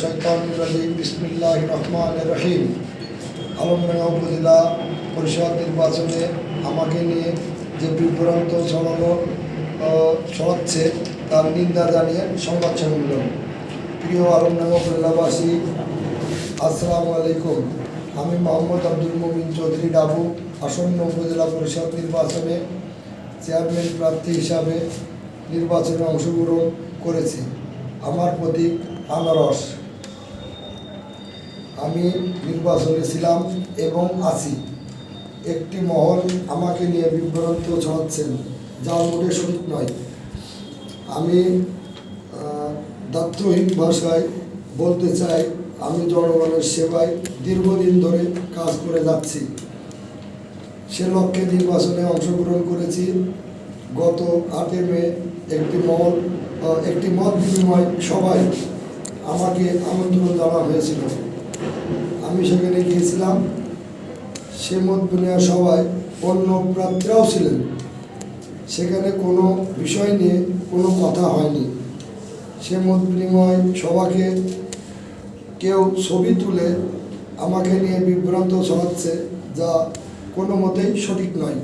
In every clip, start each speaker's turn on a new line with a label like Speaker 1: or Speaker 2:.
Speaker 1: শৈতানুরাজিম বিসমিল্লাহ রহমান রহিম। আলমডাঙ্গা উপজেলা পরিষদ নির্বাচনে আমাকে নিয়ে যে বিভ্রান্ত ছড়ানো ছড়াচ্ছে, তার নিন্দা জানিয়ে সংবাদ সম্মেলন। প্রিয় আলমডাঙ্গা উপজেলাবাসী আসসালামু আলাইকুম। আমি মোহাম্মদ আব্দুল মোমিন চৌধুরী ডাবু, আসন্ন উপজেলা পরিষদ নির্বাচনে চেয়ারম্যান প্রার্থী হিসাবে নির্বাচনে অংশগ্রহণ করেছি। আমার প্রতীক আনারস। আমি নির্বাচনে ছিলাম এবং আছি। একটি মহল আমাকে নিয়ে বিভ্রান্ত ছড়াচ্ছেন যা মোটে সঠিক নয়। আমি আহ, দায়িত্বহীন ভাষায় বলতে চাই আমি জনগণের সেবায় দীর্ঘদিন ধরে কাজ করে যাচ্ছি। সে লক্ষ্যে নির্বাচনে অংশগ্রহণ করেছি। গত আটে মে একটি মহল একটি মত বিনিময় সভায় আমাকে আমন্ত্রণ জানা হয়েছিল। আমি সেখানে গিয়েছিলাম সে মত বিনিময় সভায় অন্য প্রার্থীরাও ছিলেন। সেখানে কোনো বিষয় নিয়ে কোনো কথা হয়নি। সে মত বিনিময় সবাকে কেউ ছবি তুলে আমাকে নিয়ে বিভ্রান্ত ছড়াচ্ছে যা কোনো মতেই সঠিক নয়।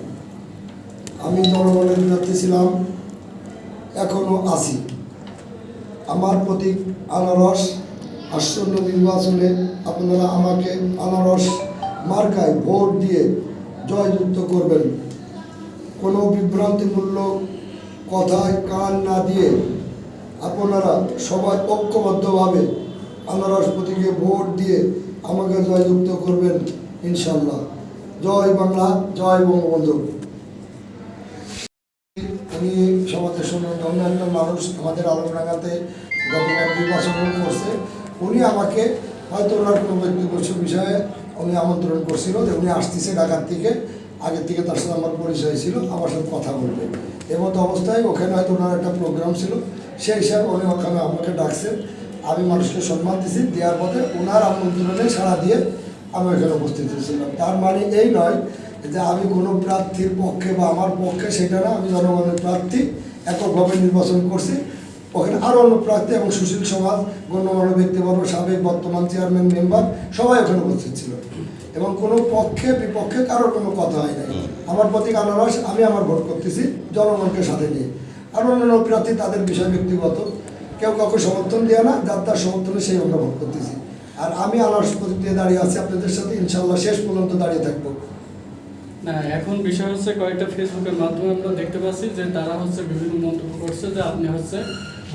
Speaker 1: আমি জনগণের প্রার্থী ছিলাম এখনও আছি। আমার প্রতীক আনারস আসন্ন নির্বাচনে আপনারা আমাকে আনারস মার্কায় ভোট দিয়ে জয়যুক্ত করবেন। কোনো বিভ্রান্তিমূলক কথায় কান না দিয়ে আপনারা সবাই ঐক্যবদ্ধভাবে আনারস প্রতীকে ভোট দিয়ে আমাকে জয়যুক্ত করবেন ইনশাল্লাহ জয় বাংলা, জয় বঙ্গবন্ধু। উনি সমাজের শুনুন অন্যান্য মানুষ আমাদের আলমডাঙ্গাতে গতকাল নির্বাচন করছে। উনি আমাকে হয়তো ওনার কোনো ব্যক্তিগত বিষয়ে উনি আমন্ত্রণ করছিল যে উনি আসতেছে ঢাকার থেকে আগের থেকে তার সাথে আমার পরিচয় ছিল, আমার সাথে কথা বলবে। এমতো অবস্থায় ওখানে হয়তো ওনার একটা প্রোগ্রাম ছিল, সেই হিসাবে উনি ওখানে আমাকে ডাকছেন আমি মানুষকে সম্মান দিছি, দেওয়ার পথে ওনার আমন্ত্রণে সাড়া দিয়ে আমি এখানে উপস্থিত হয়েছিলাম। তার মানে এই নয় যে আমি কোনো প্রার্থীর পক্ষে বা আমার পক্ষে সেটা না, আমি জনগণের প্রার্থী, এককভাবে নির্বাচন করছি। ওখানে আরও অন্য প্রার্থী এবং সুশীল সমাজ গণ্যমান্য ব্যক্তিবর্গ সাবেক বর্তমান চেয়ারম্যান মেম্বার সবাই ওখানে উপস্থিত ছিল। এবং কোনো পক্ষে বিপক্ষে কারোর কোনো কথা হয় নাই। আমার প্রতীক আনারস আমি আমার ভোট করতেছি জনগণকে সাথে নিয়ে। আর অন্যান্য প্রার্থী তাদের বিষয় ব্যক্তিগত। কেউ কাউকে সমর্থন দেয় না যার তার সমর্থনে সেই আমরা ভোট করতেছি। আর আমি আনারস প্রতীক দিয়ে দাঁড়িয়ে আছি আপনাদের সাথে ইনশাল্লাহ শেষ পর্যন্ত দাঁড়িয়ে থাকব।
Speaker 2: না এখন বিষয় হচ্ছে কয়েকটা ফেসবুকের মাধ্যমে আমরা দেখতে পাচ্ছি যে তারা হচ্ছে বিভিন্ন মন্তব্য করছে যে আপনি হচ্ছে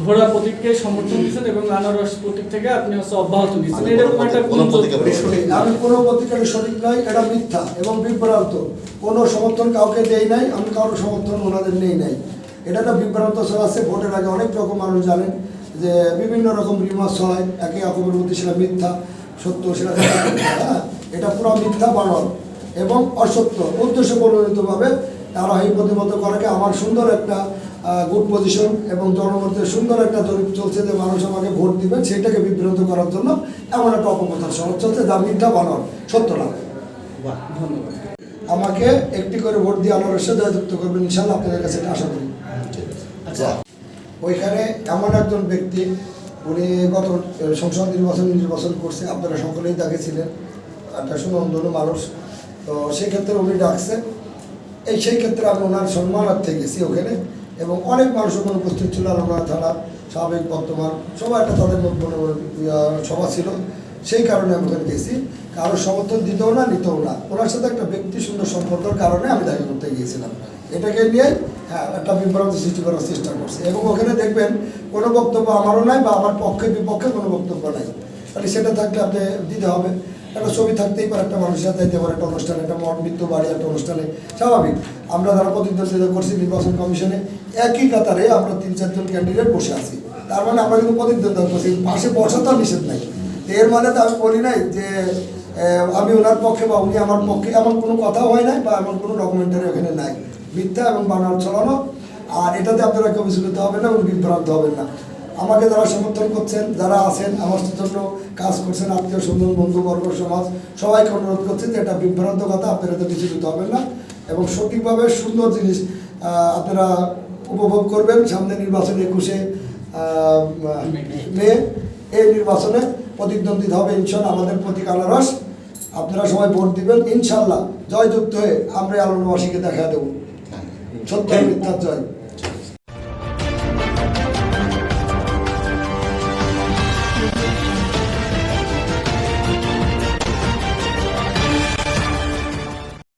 Speaker 2: ঘোড়া প্রতীককে সমর্থন দিচ্ছেন এবং আনারস প্রতীক থেকে আপনি হচ্ছে অব্যাহত নিচ্ছেন
Speaker 3: আমি
Speaker 2: এরকম
Speaker 3: কোনো
Speaker 2: একটা।
Speaker 1: আমি কোনো পত্রিকার সঠিক নয় এটা মিথ্যা এবং বিভ্রান্ত। কোনো সমর্থন কাউকে দেই নাই আমি কারোর সমর্থন ওনাদের নেই নাই। এটা একটা বিভ্রান্ত ছড়াচ্ছে ভোটের আগে অনেক রকম মানুষ জানেন যে বিভিন্ন রকম রিমাস ছড়ায় একে অপরের মধ্যে সেটা মিথ্যা সত্য সেটা মিথ্যা, হ্যাঁ এটা পুরো মিথ্যা বানর এবং অসত্য। উদ্দেশ্য প্রণোদিতভাবে তারা এই প্রতিবদ্ধ করাকে আমার সুন্দর একটা গুড পজিশন এবং জনমতের সুন্দর একটা জরিপ চলছে যে মানুষ আমাকে ভোট দিবেন সেটাকে বিভ্রান্ত করার জন্য এমন একটা অপপ্রচার সরব চলছে যা মিথ্যা বানর সত্য না।
Speaker 2: ধন্যবাদ।
Speaker 1: আমাকে একটি করে ভোট দিয়ে আনারসে জয়যুক্ত করবেন ইনশাল্লাহ আপনাদের কাছে এটা আশা করি।
Speaker 2: আচ্ছা।
Speaker 1: ওইখানে এমন একজন ব্যক্তি উনি গত সংসদ নির্বাচন নির্বাচন করছে আপনারা সকলেই তাকে ছিলেন। একটা সুনন্দন মানুষ। তো সেক্ষেত্রে উনি ডাকছেন এই সেই ক্ষেত্রে আমি ওনার সম্মানার্থে গেছি ওখানে। এবং অনেক মানুষ ওখানে উপস্থিত ছিল আলমডাঙ্গা থানার সাবেক বর্তমান সবাই একটা তাদের মনে, সভা ছিল। সেই কারণে আমি ওখানে গেছি। কারোর সমর্থন দিতেও না নিতেও না। ওনার সাথে একটা ব্যক্তি সুন্দর সম্পর্কের কারণে আমি দেখা করতে গিয়েছিলাম। এটাকে নিয়ে হ্যাঁ একটা বিভ্রান্ত সৃষ্টি করার চেষ্টা করছে। এবং ওখানে দেখবেন কোনো বক্তব্য আমারও নাই বা আমার পক্ষে বিপক্ষে কোনো বক্তব্য নাই। তাহলে সেটা থাকলে আপনি দিতে হবে। একটা ছবি থাকতেই পারে, একটা মানুষের সাথে পারে, একটা অনুষ্ঠানে, একটা মঠ, মৃত্যু বাড়ি, একটা অনুষ্ঠানে, স্বাভাবিক। আমরা যারা প্রতিদ্বন্দ্বিতা করছি নির্বাচন কমিশনে, একই কাতারে আমরা তিন, চারজন ক্যান্ডিডেট বসে আছি। তার মানে আমরা কিন্তু প্রতিদ্বন্দ্বিতা করছি, পাশে বসা তো নিষেধ নাই। এর মানে তো আমি বলি নাই যে আমি ওনার পক্ষে বা উনি আমার পক্ষে এমন কোনো কথা হয় নাই বা এমন কোনো ডকুমেন্টারি ওখানে নাই। মিথ্যা এবং বানান ছড়ানো, আর এটাতে আপনারা কেউ বিচলিত হবেন না এবং বিভ্রান্ত হবেন না। আমাকে যারা সমর্থন করছেন, যারা আছেন, আমার জন্য কাজ করছেন, আত্মীয় স্বজন বন্ধুবর্গ সমাজ, সবাইকে অনুরোধ করছেন যে এটা বিভ্রান্ত কথা, আপনারা তো বিচলিত হবেন না। এবং সঠিকভাবে সুন্দর জিনিস আপনারা উপভোগ করবেন সামনে নির্বাচন একুশে মে, এই নির্বাচনে প্রতিদ্বন্দ্বিতা হবে ইনশাল্লাহ আমাদের প্রতীক আনারস। আপনারা সবাই ভোট দিবেন, ইনশাল্লাহ। জয়যুক্ত হয়ে আমরা আলোনবাসীকে দেখা দেবো। সত্য মিথ্যার জয়।